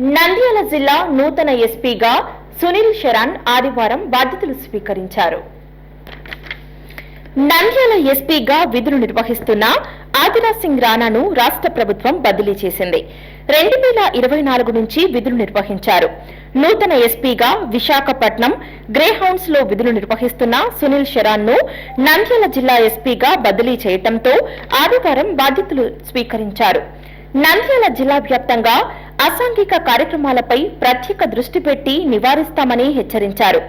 నంద్యాల జిల్లా నూతన ఎస్పీగా సునీల్ శరణ్ ఆదివారం బాధ్యతలు స్వీకరించారు. నంద్యాల ఎస్పీగా విధులు నిర్వహిస్తున్న ఆదిరా సింగ్ రాణాను రాష్ట్ర ప్రభుత్వం బదిలీ చేసింది. రెండు వేల ఇరవై నాలుగు నుంచి విధులు నిర్వహించారు. నూతన ఎస్పీగా విశాఖపట్నం గ్రేహౌండ్స్లో విధులు నిర్వహిస్తున్న సునీల్ శరాన్ను నంద్యాల జిల్లా ఎస్పీగా బదిలీ చేయటంతో ఆదివారం బాధ్యతలు స్వీకరించారు. నంద్యాల జిల్లా వ్యాప్తంగా అసాంఘిక కార్యక్రమాలపై ప్రత్యేక దృష్టి పెట్టి నివారిస్తామని హెచ్చరించారు.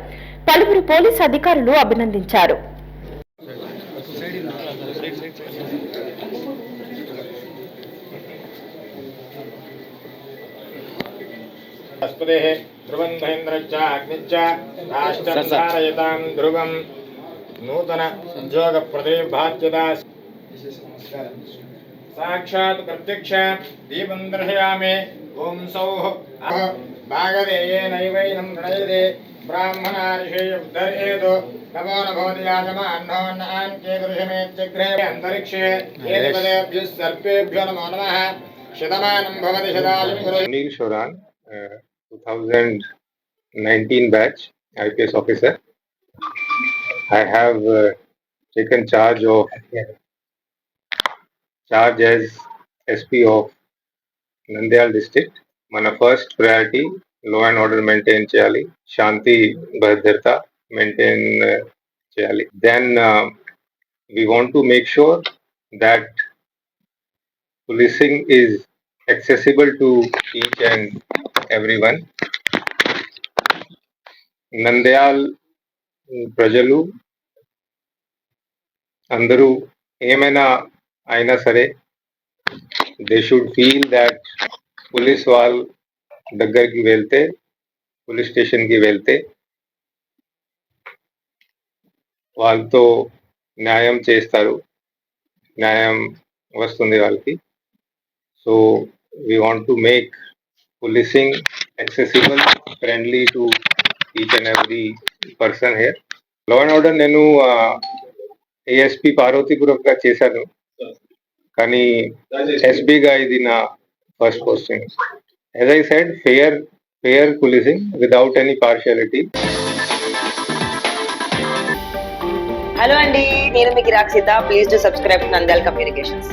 పలువురు పోలీసు అధికారులు అభినందించారు. ధ్రువం మహేంద్రచ్చ అగ్నిచ్చ రాష్ట్రధారయతాం నూతన సంయోగ ప్రతిభాత్యత साक्षात् प्रत्यक्ष दीपं दर्शयामि ॐ सौः। भागधेयेनैवैनं गणयते। ब्राह्मणार्षेयुद्धर्येतु नमो न भवति याजमान्नोन्नान् केतुर्षमेत्यग्रे अन्तरिक्षे। एतपदेभ्यः सर्पेभ्यो नमो नमः। शतमानं भवति शतायुं गुरु Shoran, uh, 2019 batch IPS officer. I have uh, taken charge of charge as SP of Nandyal district. మన ఫస్ట్ ప్రయారిటీ లో అండ్ ఆర్డర్ మెయింటైన్ చేయాలి శాంతి భద్రత మెయింటైన్ చేయాలి then we want to make sure that policing is accessible to each and everyone. Nandyal ప్రజలు అందరూ ఏమైనా అయినా సరే they should feel that police వాళ్ళ దగ్గరికి వెళ్తే పోలీస్ స్టేషన్కి వెళ్తే వాళ్ళతో న్యాయం చేస్తారు. న్యాయం వస్తుంది వాళ్ళకి. So we want to make policing accessible friendly to each and every person here. Law and order నేను ఏఎస్పి పార్వతీపురంగా చేశాను. కానీ ఎస్బీగా ఇది నా first posting as I said fair fair policing without any partiality hello అండి నేను మీకు Rakshita. Please to subscribe Nandyal communications